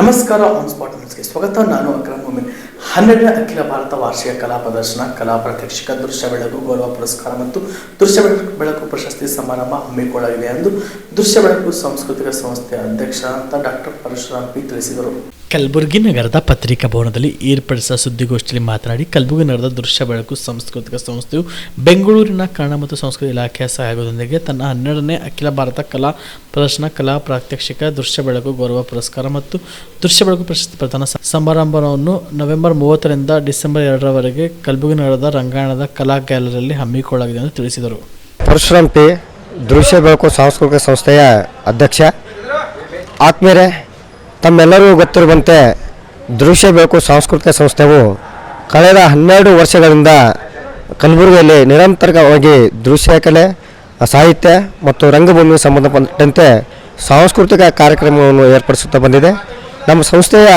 ನಮಸ್ಕಾರ on spot ನ್ಯೂಸ್ಗೆ ಸ್ವಾಗತ. ನಾನು ಅಕ್ರಮ್ ಮೊಮಿನ್. ಹನ್ನೆರಡನೇ ಅಖಿಲ ಭಾರತ ವಾರ್ಷಿಕ ಕಲಾ ಪ್ರದರ್ಶನ, ಕಲಾ ಪ್ರಾತ್ಯಕ್ಷಿಕ, ದೃಶ್ಯ ಬೆಳಕು ಗೌರವ ಪುರಸ್ಕಾರ ಮತ್ತು ದೃಶ್ಯ ಬೆಳಕು ಪ್ರಶಸ್ತಿ ಸಮಾರಂಭ ಹಮ್ಮಿಕೊಳ್ಳಲಿದೆ ಎಂದು ದೃಶ್ಯ ಬೆಳಕು ಸಾಂಸ್ಕೃತಿಕ ಸಂಸ್ಥೆಯ ಅಧ್ಯಕ್ಷ ಅಂತ ಡಾಕ್ಟರ್ ಪರಶುರಾಮ್ ಪಿ ತಿಳಿಸಿದರು. ಕಲಬುರಗಿ ನಗರದ ಪತ್ರಿಕಾ ಭವನದಲ್ಲಿ ಏರ್ಪಡಿಸಿದ ಸುದ್ದಿಗೋಷ್ಠಿಯಲ್ಲಿ ಮಾತನಾಡಿ, ಕಲಬುರಗಿ ನಗರದ ದೃಶ್ಯ ಬೆಳಕು ಸಾಂಸ್ಕೃತಿಕ ಸಂಸ್ಥೆಯು ಬೆಂಗಳೂರಿನ ಕನ್ನಡ ಮತ್ತು ಸಂಸ್ಕೃತಿ ಇಲಾಖೆಯ ಸಹಯೋಗದೊಂದಿಗೆ ತನ್ನ ಹನ್ನೆರಡನೇ ಅಖಿಲ ಭಾರತ ಕಲಾ ಪ್ರದರ್ಶನ ಕಲಾ ಪ್ರಾತ್ಯಕ್ಷಿಕ ದೃಶ್ಯ ಬೆಳಕು ಗೌರವ ಪುರಸ್ಕಾರ ಮತ್ತು ದೃಶ್ಯ ಬೆಳಕು ಪ್ರಶಸ್ತಿ ಪ್ರದಾನ ಸಮಾರಂಭವನ್ನು ನವೆಂಬರ್ ಮೂವತ್ತರಿಂದ ಡಿಸೆಂಬರ್ ಎರಡರವರೆಗೆ ಕಲಬುರಗಿ ನಗರದ ರಂಗಾಯಣದ ಕಲಾ ಗ್ಯಾಲರಿಯಲ್ಲಿ ಹಮ್ಮಿಕೊಳ್ಳಲಾಗಿದೆ ಎಂದು ತಿಳಿಸಿದರು. ಪರಶುರಾಮ್ ದೃಶ್ಯ ಬೆಳಕು ಸಾಂಸ್ಕೃತಿಕ ಸಂಸ್ಥೆಯ ಅಧ್ಯಕ್ಷ. ಆತ್ಮೀಯರೇ ತಮ್ಮೆಲ್ಲರಿಗೂ ಗೊತ್ತಿರುವಂತೆ ದೃಶ್ಯ ಬೆಳಕು ಸಾಂಸ್ಕೃತಿಕ ಸಂಸ್ಥೆಯು ಕಳೆದ ಹನ್ನೆರಡು ವರ್ಷಗಳಿಂದ ಕಲಬುರಗಿಯಲ್ಲಿ ನಿರಂತರವಾಗಿ ದೃಶ್ಯ ಕಲೆ, ಸಾಹಿತ್ಯ ಮತ್ತು ರಂಗಭೂಮಿಗೆ ಸಂಬಂಧಪಟ್ಟಂತೆ ಸಾಂಸ್ಕೃತಿಕ ಕಾರ್ಯಕ್ರಮವನ್ನು ಏರ್ಪಡಿಸುತ್ತಾ ಬಂದಿದೆ. ನಮ್ಮ ಸಂಸ್ಥೆಯ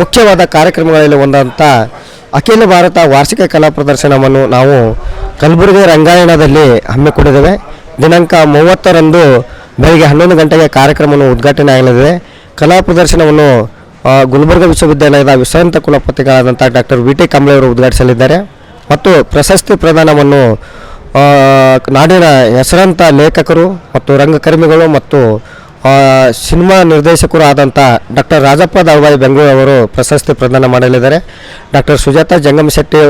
ಮುಖ್ಯವಾದ ಕಾರ್ಯಕ್ರಮಗಳಲ್ಲಿ ಒಂದಂಥ ಅಖಿಲ ಭಾರತ ವಾರ್ಷಿಕ ಕಲಾ ಪ್ರದರ್ಶನವನ್ನು ನಾವು ಕಲಬುರಗಿ ರಂಗಾಯಣದಲ್ಲಿ ಹಮ್ಮಿಕೊಂಡಿದ್ದೇವೆ. ದಿನಾಂಕ ಮೂವತ್ತರಂದು ಬೆಳಗ್ಗೆ ಹನ್ನೊಂದು ಗಂಟೆಗೆ ಕಾರ್ಯಕ್ರಮವನ್ನು ಉದ್ಘಾಟನೆ ಆಗಲಿದೆ ಕಲಾ ಪ್ರದರ್ಶನವನ್ನು ಗುಲ್ಬರ್ಗ ವಿಶ್ವವಿದ್ಯಾಲಯದ ವಿಶ್ರಾಂತ ಕುಲಪತಿಗಳಾದಂಥ ಡಾಕ್ಟರ್ ವಿ ಟಿ ಕಂಬ್ಳೆಯವರು ಉದ್ಘಾಟಿಸಲಿದ್ದಾರೆ. ಮತ್ತು ಪ್ರಶಸ್ತಿ ಪ್ರದಾನವನ್ನು ನಾಡಿನ ಹೆಸರಂತ ಲೇಖಕರು ಮತ್ತು ರಂಗಕರ್ಮಿಗಳು ಮತ್ತು ಸಿನಿಮಾ ನಿರ್ದೇಶಕರು ಆದಂಥ ಡಾಕ್ಟರ್ ರಾಜಪ್ಪ ದಳವಾಯಿ ಬೆಂಗಳೂರು ಅವರು ಪ್ರಶಸ್ತಿ ಪ್ರದಾನ ಮಾಡಲಿದ್ದಾರೆ. ಡಾಕ್ಟರ್ ಸುಜಾತ ಜಂಗಮಶೆಟ್ಟಿ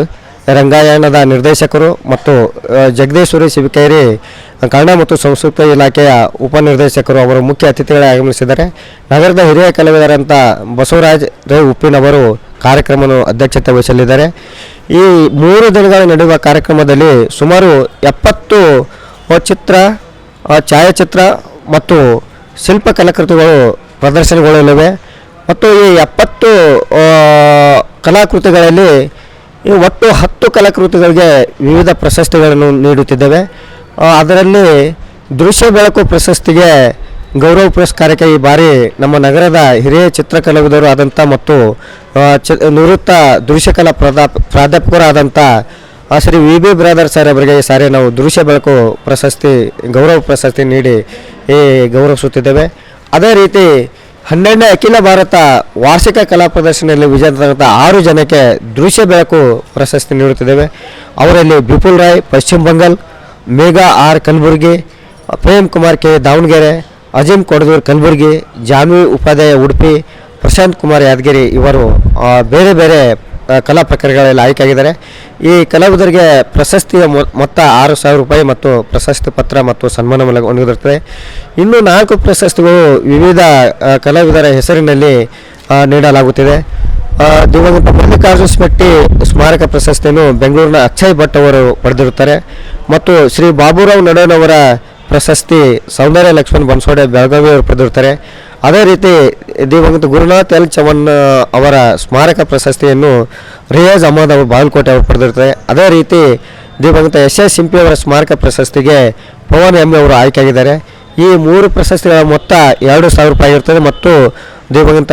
ರಂಗಾಯಣದ ನಿರ್ದೇಶಕರು ಮತ್ತು ಜಗದೇಶ್ವರಿ ಶಿವಕೇರಿ ಕನ್ನಡ ಮತ್ತು ಸಂಸ್ಕೃತಿ ಇಲಾಖೆಯ ಉಪನಿರ್ದೇಶಕರು ಅವರು ಮುಖ್ಯ ಅತಿಥಿಗಳೇ ಆಗಮಿಸಿದ್ದಾರೆ. ನಗರದ ಹಿರಿಯ ಕಲಾವಿದರಂಥ ಬಸವರಾಜ್ ರೈ ಉಪ್ಪಿನವರು ಕಾರ್ಯಕ್ರಮವನ್ನು ಅಧ್ಯಕ್ಷತೆ ವಹಿಸಲಿದ್ದಾರೆ. ಈ ಮೂರು ದಿನಗಳ ನಡೆಯುವ ಕಾರ್ಯಕ್ರಮದಲ್ಲಿ ಸುಮಾರು ಎಪ್ಪತ್ತು ಚಿತ್ರ ಛಾಯಾಚಿತ್ರ ಮತ್ತು ಶಿಲ್ಪ ಕಲಾಕೃತಿಗಳು ಪ್ರದರ್ಶನಗೊಳ್ಳಲಿವೆ. ಮತ್ತು ಈ ಎಪ್ಪತ್ತು ಕಲಾಕೃತಿಗಳಲ್ಲಿ ಈ ಒಟ್ಟು ಹತ್ತು ಕಲಾಕೃತಿಗಳಿಗೆ ವಿವಿಧ ಪ್ರಶಸ್ತಿಗಳನ್ನು ನೀಡುತ್ತಿದ್ದೇವೆ. ಅದರಲ್ಲಿ ದೃಶ್ಯ ಬೆಳಕು ಪ್ರಶಸ್ತಿಗೆ ಗೌರವ ಪುರಸ್ಕಾರಕ್ಕೆ ಈ ಬಾರಿ ನಮ್ಮ ನಗರದ ಹಿರಿಯ ಚಿತ್ರಕಲಾವಿದರು ಆದಂಥ ಮತ್ತು ಚ, ನಿವೃತ್ತ ದೃಶ್ಯಕಲಾ ಪ್ರಾಧ್ಯಾಪ ಪ್ರಾಧ್ಯಾಪಕರಾದಂಥ Shri V B brother sir ಅವರಿಗೆ ಈ ಸಾರಿ ನಾವು ದೃಶ್ಯ ಬೆಳಕು ಪ್ರಶಸ್ತಿ, ಗೌರವ ಪ್ರಶಸ್ತಿ ನೀಡಿ, ಈ ಗೌರವಿಸುತ್ತಿದ್ದೇವೆ. ಅದೇ ರೀತಿ ಹನ್ನೆರಡನೇ ಅಖಿಲ ಭಾರತ ವಾರ್ಷಿಕ ಕಲಾ ಪ್ರದರ್ಶನದಲ್ಲಿ ವಿಜೇತರಾದ ಆರು ಜನಕ್ಕೆ ದೃಶ್ಯ ಬೆಳಕು ಪ್ರಶಸ್ತಿ ನೀಡುತ್ತಿದ್ದೇವೆ. ಅವರಲ್ಲಿ ಬಿಪುಲ್ ರಾಯ್, ಪಶ್ಚಿಮ ಬಂಗಾಲ್, ಮೇಘಾ ಆರ್ ಕಲಬುರ್ಗಿ, ಪ್ರೇಮ್ ಕುಮಾರ್ ಕೆ ದಾವಣಗೆರೆ, ಅಜಿಮ್ ಕೊಡದೂರ್ ಕಲಬುರ್ಗಿ, ಜಾಮಿ ಉಪಾಧ್ಯಾಯ ಉಡುಪಿ, ಪ್ರಶಾಂತ್ ಕುಮಾರ್ ಯಾದಗಿರಿ ಇವರು ಬೇರೆ ಬೇರೆ ಕಲಾ ಪ್ರಕಾರಗಳಲ್ಲಿ ಆಯ್ಕೆಯಾಗಿದ್ದಾರೆ. ಈ ಕಲಾವಿದರಿಗೆ ಪ್ರಶಸ್ತಿಯ ಮೊತ್ತ ಆರು ಸಾವಿರ ರೂಪಾಯಿ ಮತ್ತು ಪ್ರಶಸ್ತಿ ಪತ್ರ ಮತ್ತು ಸನ್ಮಾನ ಮೂಲಕ ಹೊಂದಿರುತ್ತದೆ ಇನ್ನು ನಾಲ್ಕು ಪ್ರಶಸ್ತಿಗಳು ವಿವಿಧ ಕಲಾವಿದರ ಹೆಸರಿನಲ್ಲಿ ನೀಡಲಾಗುತ್ತಿದೆ. ದಿವಂಗತ ಮಲ್ಲಿಕಾರ್ಜುನ ಸ್ಮೆಟ್ಟಿ ಸ್ಮಾರಕ ಪ್ರಶಸ್ತಿಯನ್ನು ಬೆಂಗಳೂರಿನ ಅಕ್ಷಯ್ ಭಟ್ ಅವರು ಪಡೆದಿರುತ್ತಾರೆ. ಮತ್ತು ಶ್ರೀ ಬಾಬುರಾವ್ ನಡೋನವರ ಪ್ರಶಸ್ತಿ ಸೌಂದರ್ಯ ಲಕ್ಷ್ಮಣ್ ಬನ್ಸೋಡೆ ಬೆಳಗಾವಿ ಅವರು ಪಡೆದಿರ್ತಾರೆ. ಅದೇ ರೀತಿ ದಿವಂಗತ ಗುರುನಾಥ್ ಎಲ್ ಚವನ್ ಅವರ ಸ್ಮಾರಕ ಪ್ರಶಸ್ತಿಯನ್ನು ರಿಯಾಜ್ ಅಹಮದ್ ಅವರು ಬಾಗಲಕೋಟೆ ಅವರು ಪಡೆದಿರ್ತಾರೆ. ಅದೇ ರೀತಿ ದಿವಂಗತ ಎಸ್ ಎಸ್ ಸಿಂಪಿ ಅವರ ಸ್ಮಾರಕ ಪ್ರಶಸ್ತಿಗೆ ಪವನ್ ಎಂ ಅವರು ಆಯ್ಕೆಯಾಗಿದ್ದಾರೆ. ಈ ಮೂರು ಪ್ರಶಸ್ತಿಗಳ ಮೊತ್ತ ಎರಡು ಸಾವಿರ ರೂಪಾಯಿ ಇರ್ತದೆ ಮತ್ತು ದಿವಂಗತ